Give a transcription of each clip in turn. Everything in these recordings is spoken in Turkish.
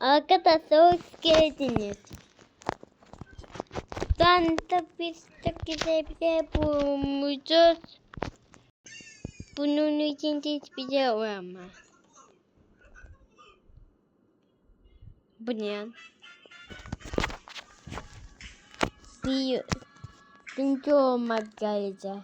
Arkadaşlar hoş geldiniz. Ben de biz de güzel bulmuşuz. Bunun için hiçbir şey olamaz. Bu ne? Bir birinci olmak gelecek.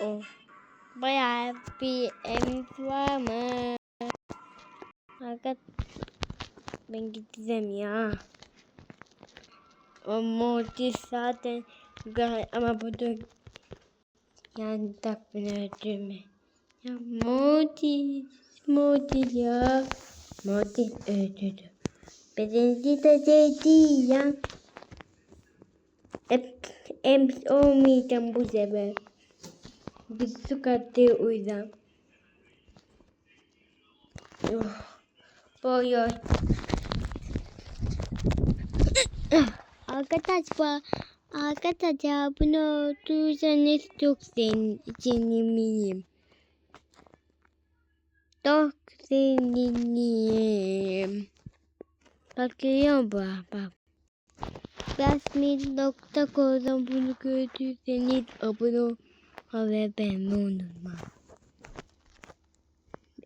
Oh. Bayağı bir emz var mı? Fakat ben gideceğim ya. O modis zaten ama bu da yani tak beni öldürme. Ya modis, modis ya. Modis öldürdü. Birinci de dedi ya. Hep emz olmayacağım bu sefer. Bir su kattı o yüzden. Oh, oy. Arkadaşlar, arkadaşlar bunu duysanız çok sevinirim. Çok sevinirim. Bakıyorum bak bak. Resmi.com'dan bunu gördüyseniz abone ol. Ve unutma.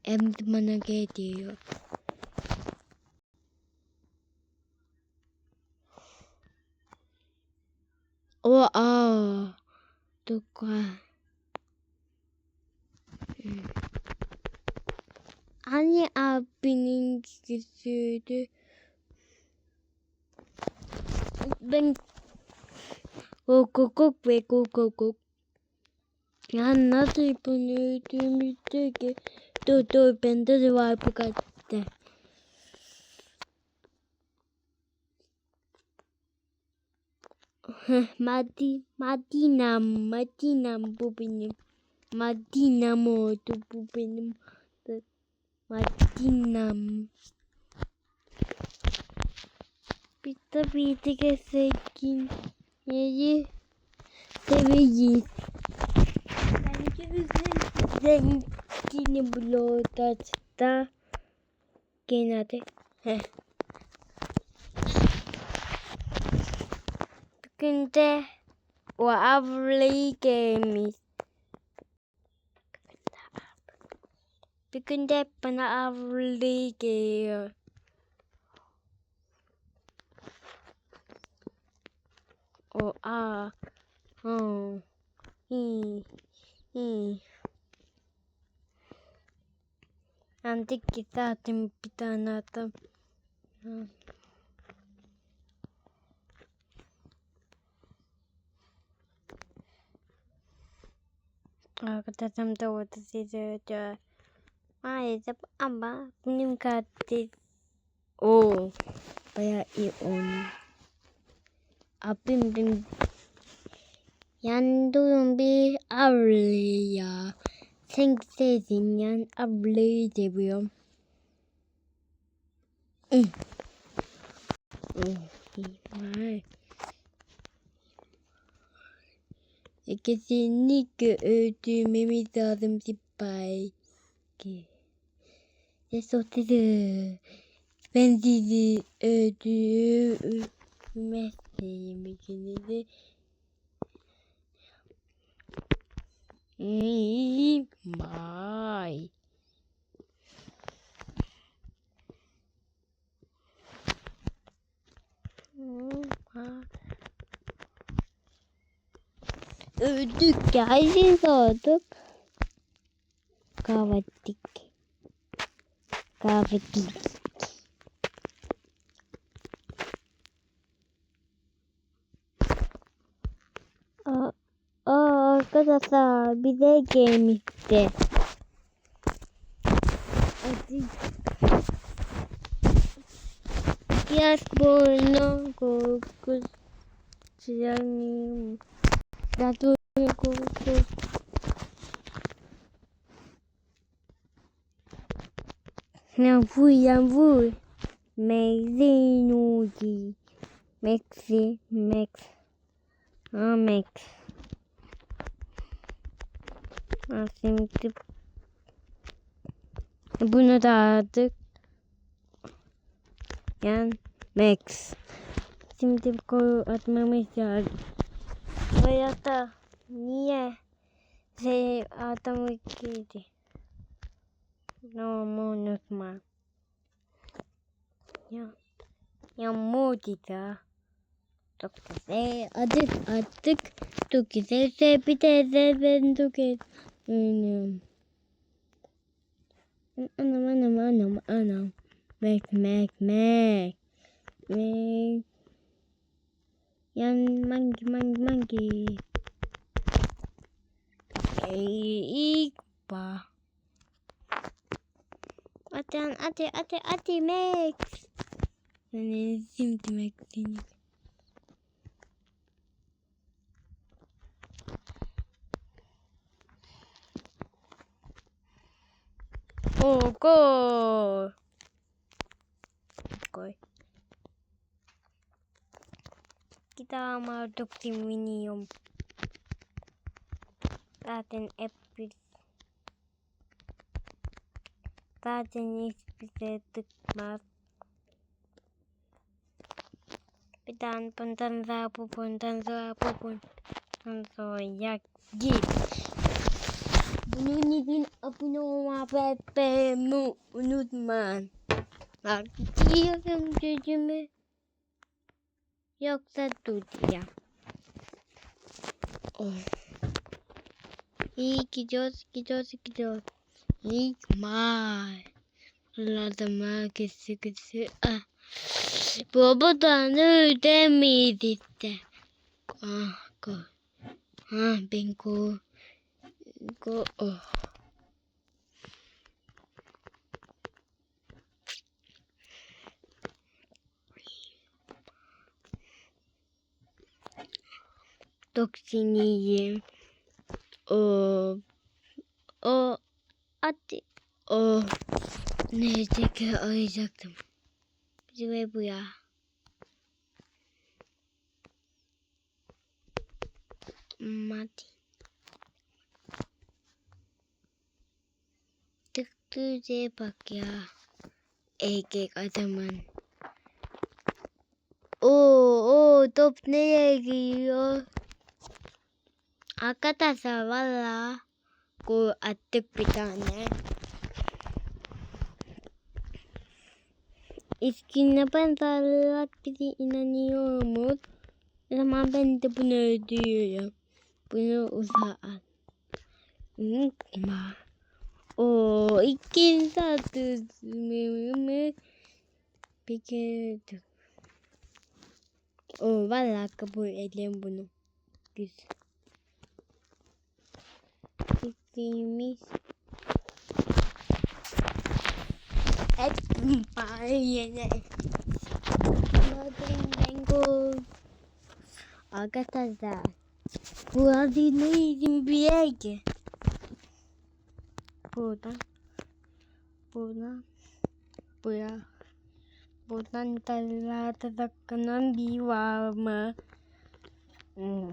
Hem de bana geliyor. O aa. Tukwa. Hmm. Hani abinin küsüydü. Ben Kokokok ve kokokok. Ya nasıl bunu öldürmüştü ki? Dur dur bende de var bu. Heh, Madi, Madinam, Madinam bu benim. Madinam oldu bu benim. Madinam. Bir de bir de sevgin. Деньги було та кинати. Kunde och avlegemis. Vi kunde bara avlegera. Och a, h, i. de bana avlayı geliyor. O a. Oh. Hi. Hi. Nanti kita tim pitana tam. Arkadaşım da orada sizi Maalesef ama benim katil o bayağı iyi olmuş. Abim benim yandım bir avlıya. Sen sesin yan ablayı seviyorum. Kesinlikle öldürmemiz lazım Sipay. Ne sotudu. Ben sizi öldürmezseyim ikinizi. Bye. Öldük geldik olduk. Kahvettik. Kahvettik. Aa, arkadaşlar bize gelmişti. Hadi. Biraz boynu korkus. Yani. Gato korkus. Now vui and vui. Mexinugi. Mexi. Mex. Ah, Mex. Tipo. Bunu da aldık. Yan Max. Şimdi gol atmamız lazım. Hayatta niye şey adamı girdi? No, unutma. Ya, ya Modi'da. Çok güzel. Adık attık. Çok güzel. Şey, Bir de ben çok güzel. benim. Anam anam anam anam. Mac, Mac, Mac, Mek. Yan monkey monkey monkey. Igba. Atan ate ate ate mek. Ben izim demek seni. Gol. Gol. Kita marduk tim Minium. Zaten hep bir Zaten hiçbir şey tıkmaz. Bir tane bundan daha bu bundan daha bu bundan sonra. Bunun için abone olmayı ve beğenmeyi unutmayın. Bak diyorum sözümü. Yoksa tutacağım. Oh. İyi gidiyoruz, gidiyoruz, gidiyoruz. Maç. Lazım herkesi gitsin. Ah. Babadan ödemeyiz işte. Ah. Ah, ben go. Go. Oh. Toksiniyim. O. O. Hadi. O. Neyse ki arayacaktım. Ve bu ya. Hadi. Tıktığı bak ya. Erkek adamın. Oo, oo top nereye gidiyor? Arkadaşlar valla gol attık bir tane. İskine ben sağlarak bize inanıyormuş. O zaman ben de bunu ödüyorum. Bunu uzağa. Unutma. O ikinci atışımı bir kere ödüm. O valla kabul edeyim bunu. Güzel. Gittiğimiz Etmeyene. Bazen bengo. Arkadaşlar. Burası ne için bir yer ki? Buradan. Buradan. Buraya. Buradan tarlada takınan bir var mı? Hmm.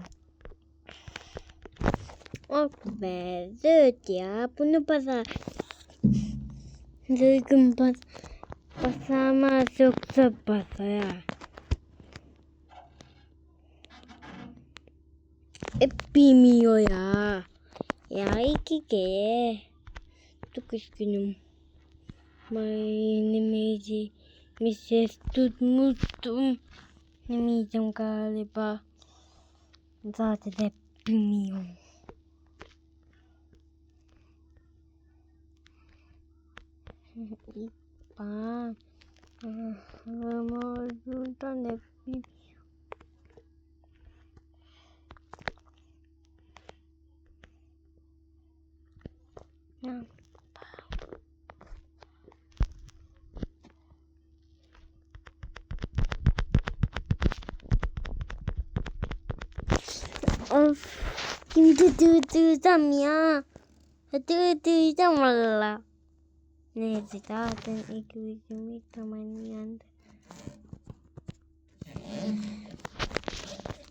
Oh be, zöt ya. Bunu pazar. Zırgın bas. Basamaz yoksa basar. Hep bilmiyor ya. Ya iki kere. Çok üzgünüm. Mayonezi bir ses tutmuştum. Yemeyeceğim galiba. Zaten hep bilmiyorum. Bak. Ama şuradan hep bilmiyorum. Ya. Of. Şimdi durduracağım ya. Durduracağım valla. Neyse zaten ilk yüzümü tamamen yandı.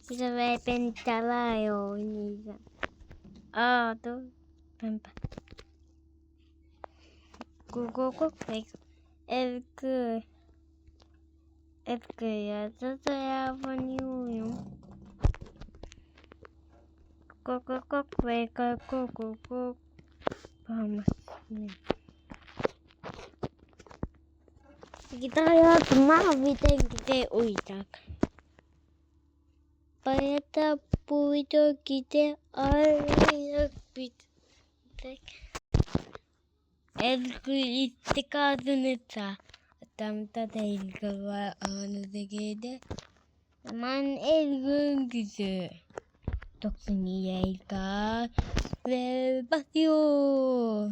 Bu sefer ben çalaya oynayacağım. Aa dur. Ben bak. Google Cookbook. Evgü. Evgü ya. Zaten ya. Ben uyuyorum kok kok kok ve kok kok kok kok Gitti hayatım maviden gide uyacak. Bayata bu video gide ayrıca bitecek. Elgül istikadınıza. Adamda da elgül var anıza gide. Aman elgül güzel. İlgı. Ve basıyor.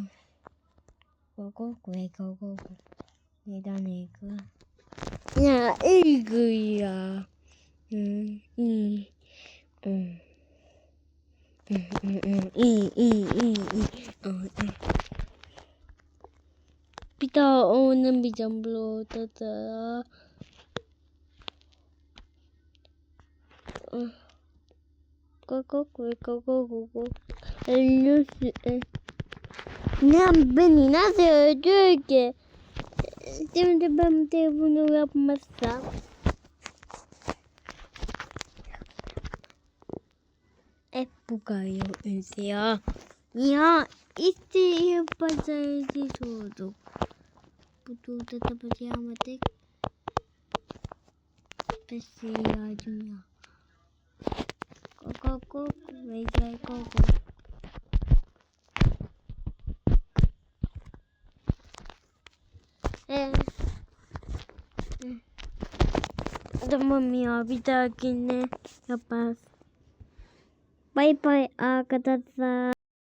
Go go go go go go. Neden ilgı? Ya ilgı ya. Hmm. Hmm. Hmm, iyi. Ah, ah. Bir daha oynamayacağım burada da. Ah. Go go go. Elini Ya beni nasıl öldürdü ki? Şimdi ben de bunu yapmazsam. Hep bu kadar ya. Ya işte yapacağız olduk. Bu turda da başaramadık. Pes yardım ya. Vega go go. Ee, Tamam ya bir dahakine yaparız. Bay bay arkadaşlar.